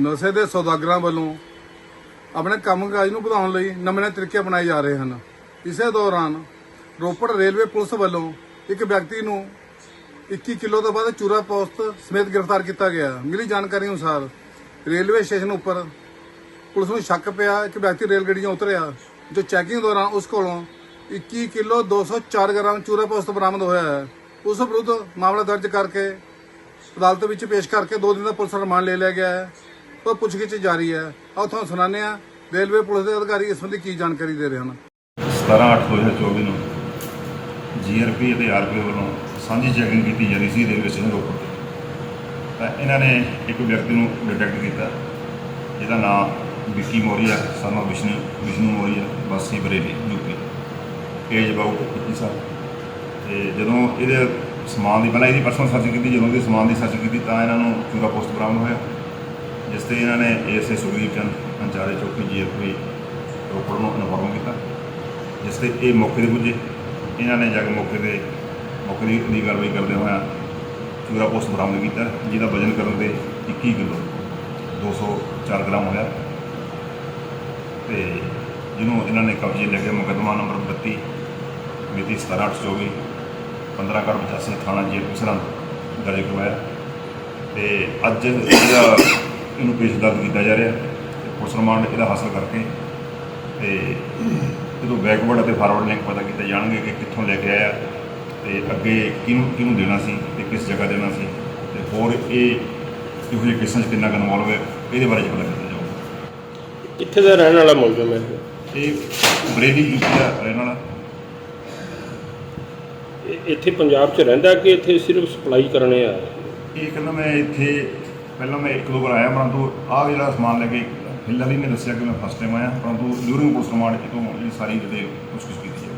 ਨਸ਼ੇ ਦੇ ਸੌਦਾਗਰਾਂ ਵੱਲੋਂ ਆਪਣੇ ਕੰਮਕਾਜ ਨੂੰ ਵਧਾਉਣ ਲਈ ਨਵੇਂ ਤਰੀਕੇ ਅਪਣਾਏ ਜਾ ਰਹੇ ਹਨ। ਇਸੇ ਦੌਰਾਨ ਰੋਪੜ ਰੇਲਵੇ ਪੁਲਿਸ ਵੱਲੋਂ ਇੱਕ ਵਿਅਕਤੀ ਨੂੰ 21 ਕਿਲੋ ਤੋਂ ਵੱਧ ਚੂਰਾ ਪੋਸਤ ਸਮੇਤ ਗ੍ਰਿਫਤਾਰ ਕੀਤਾ ਗਿਆ। ਮਿਲੀ ਜਾਣਕਾਰੀ ਅਨੁਸਾਰ ਰੇਲਵੇ ਸਟੇਸ਼ਨ ਉੱਪਰ ਪੁਲਿਸ ਨੂੰ ਸ਼ੱਕ ਪਿਆ ਇੱਕ ਵਿਅਕਤੀ ਰੇਲ ਗੱਡੀ 'ਚੋਂ ਉਤਰਿਆ, ਜੋ ਚੈਕਿੰਗ ਦੌਰਾਨ ਉਸ ਕੋਲੋਂ 21 ਕਿਲੋ 204 ਗ੍ਰਾਮ ਚੂਰਾ ਪੋਸਤ ਬਰਾਮਦ ਹੋਇਆ ਹੈ। ਉਸ ਵਿਰੁੱਧ ਮਾਮਲਾ ਦਰਜ ਕਰਕੇ ਅਦਾਲਤ ਵਿੱਚ ਪੇਸ਼ ਕਰਕੇ 2 ਦਿਨ ਦਾ ਪੁਲਿਸ ਰਿਮਾਂਡ ਲੈ ਲਿਆ ਗਿਆ ਹੈ। ਉਹ ਪੁੱਛਗਿੱਛ ਜਾਰੀ ਹੈ। ਆਓ ਤੁਹਾਨੂੰ ਸੁਣਾਉਂਦੇ ਹਾਂ। ਰੇਲਵੇ ਪੁਲਿਸ ਦੇ ਅਧਿਕਾਰੀ ਇਸ ਸੰਬੰਧੀ ਕੀ ਜਾਣਕਾਰੀ ਦੇ ਰਹੇ ਹਨ? 17/8/2024 ਨੂੰ ਜੀਆਰਪੀ ਅਤੇ ਆਰਪੀ ਵੱਲੋਂ ਸਾਂਝੀ ਚੈਕਿੰਗ ਕੀਤੀ ਜਾ ਰਹੀ ਸੀ ਰੇਲਵੇ ਸਟੇਸ਼ਨ ਰੋਪੜ ਤੇ ਤਾਂ ਇਹਨਾਂ ਨੇ ਇੱਕ ਵਿਅਕਤੀ ਨੂੰ ਡਿਟੈਕਟ ਕੀਤਾ। ਜਿਹਦਾ ਨਾਮ ਵਿੱਕੀ ਮੋਰੀਆ, ਸਨ of ਵਿਸ਼ਨੂੰ ਵਿਸ਼ਨੂੰ ਮੋਰੀਆ, ਵਾਸੀ ਬਰੇਲੀ ਯੂਪੀ ਏਜ ਅਬਾਊਟ 21 ਸਾਲ। ਤੇ ਜਦੋਂ ਇਹਦੇ ਸਮਾਨ ਦੀ, ਪਹਿਲਾਂ ਇਹਦੀ ਪਰਸਨਲ ਸਰਚ ਕੀਤੀ, ਜਦੋਂ ਇਹਦੇ ਸਮਾਨ ਦੀ ਸਰਚ ਕੀਤੀ, ਤਾਂ ਇਹਨਾਂ ਨੂੰ ਚੂਰਾ ਪੋਸਟ ਬਰਾਮਦ ਹੋਇਆ। ਜਿਸ ਤੇ ਇਹਨਾਂ ਨੇ ਏਐਸਏ ਸੁਖਦੀਪ ਚੰਦ ਅੰਚਾਰੇ ਚੌਕੀ ਜੀਐਫਪੀ ਰੋਪੜ ਨੂੰ ਇਨਫੋਰਮ ਕੀਤਾ। ਜਿਸ ਤੇ ਇਹ ਮੌਕੇ ਤੇ ਪੁੱਜੇ। ਇਹਨਾਂ ਨੇ ਜਾ ਕੇ ਮੌਕੇ ਤੇ, ਮੌਕੇ ਦੀ ਦੀ ਕਾਰਵਾਈ ਕਰਦੇ ਹੋਇਆ ਚੂਰਾ ਪੋਸਟ ਬਰਾਮਦ ਕੀਤਾ, ਜਿਹਦਾ ਵਜਨ ਕਰਨ ਦੇ 21 ਕਿਲੋ 204 ਗ੍ਰਾਮ ਹੋਇਆ। ਤੇ ਜਿਹਨੂੰ ਇਹਨਾਂ ਨੇ ਕਬਜ਼ੇ ਲੈ ਕੇ ਮੁਕੱਦਮਾ ਨੰਬਰ 32 ਮਿਤੀ 17824 15 ਕਰ 85 ਥਾਣਾ ਜੇਲ੍ਹ ਸਰਹੰਦ ਦਰਜ ਕਰਵਾਇਆ। ਤੇ ਅੱਜ ਇਹਦਾ ਇਹਨੂੰ ਪੇਸ਼ ਦਰਜ ਕੀਤਾ ਜਾ ਰਿਹਾ ਤੇ ਪੁਲਿਸ ਰਿਮਾਂਡ ਇਹਦਾ ਹਾਸਲ ਕਰਕੇ ਤੇ ਜਦੋਂ ਬੈਕਵਰਡ ਅਤੇ ਫਾਰਵਰਡ ਲਿੰਕ ਪਤਾ ਕੀਤੇ ਜਾਣਗੇ ਕਿ ਕਿੱਥੋਂ ਲੈ ਕੇ ਆਇਆ ਤੇ ਅੱਗੇ ਕਿਹਨੂੰ ਕਿਹਨੂੰ ਦੇਣਾ ਸੀ ਤੇ ਕਿਸ ਜਗ੍ਹਾ ਦੇਣਾ ਸੀ ਤੇ ਹੋਰ ਇਹ ਇਹੋ ਜਿਹੇ ਕੇਸਾਂ 'ਚ ਕਿੰਨਾ ਕੁ ਇਨਵੋਲਵ ਹੈ ਇਹਦੇ ਬਾਰੇ 'ਚ ਪਤਾ ਕੀਤਾ ਜਾਊਗਾ। ਕਿੱਥੇ ਦਾ ਰਹਿਣ ਵਾਲਾ ਮੁਲਜ਼ਮ ਹੈ ਇਹ? ਬਰੇਲੀ ਯੂਪੀ ਦਾ ਰਹਿਣ ਵਾਲਾ। ਇੱਥੇ ਪੰਜਾਬ 'ਚ ਰਹਿੰਦਾ ਕਿ ਇੱਥੇ ਸਿਰਫ ਸਪਲਾਈ ਕਰਨੇ ਆ? ਇਹ ਕਹਿੰਦਾ ਮੈਂ ਇੱਥੇ ਪਹਿਲਾਂ ਮੈਂ ਇੱਕ ਦੋ ਵਾਰ ਆਇਆ, ਪਰੰਤੂ ਆਹ ਜਿਹੜਾ ਸਮਾਨ ਲੈ ਕੇ ਹਿੱਲਾਲੀ ਨੇ ਦੱਸਿਆ ਕਿ ਮੈਂ ਫਸਟ ਟਾਈਮ ਆਇਆ, ਪਰੰਤੂ ਡਿਊਰਿੰਗ ਪੋਸਟ ਰਿਮਾਂਡ ਇਹ ਤੋਂ ਇਹ ਸਾਰੀ ਜਿਹੜੇ ਪੁੱਛਗਿੱਛ ਕੀਤੀ ਹੈ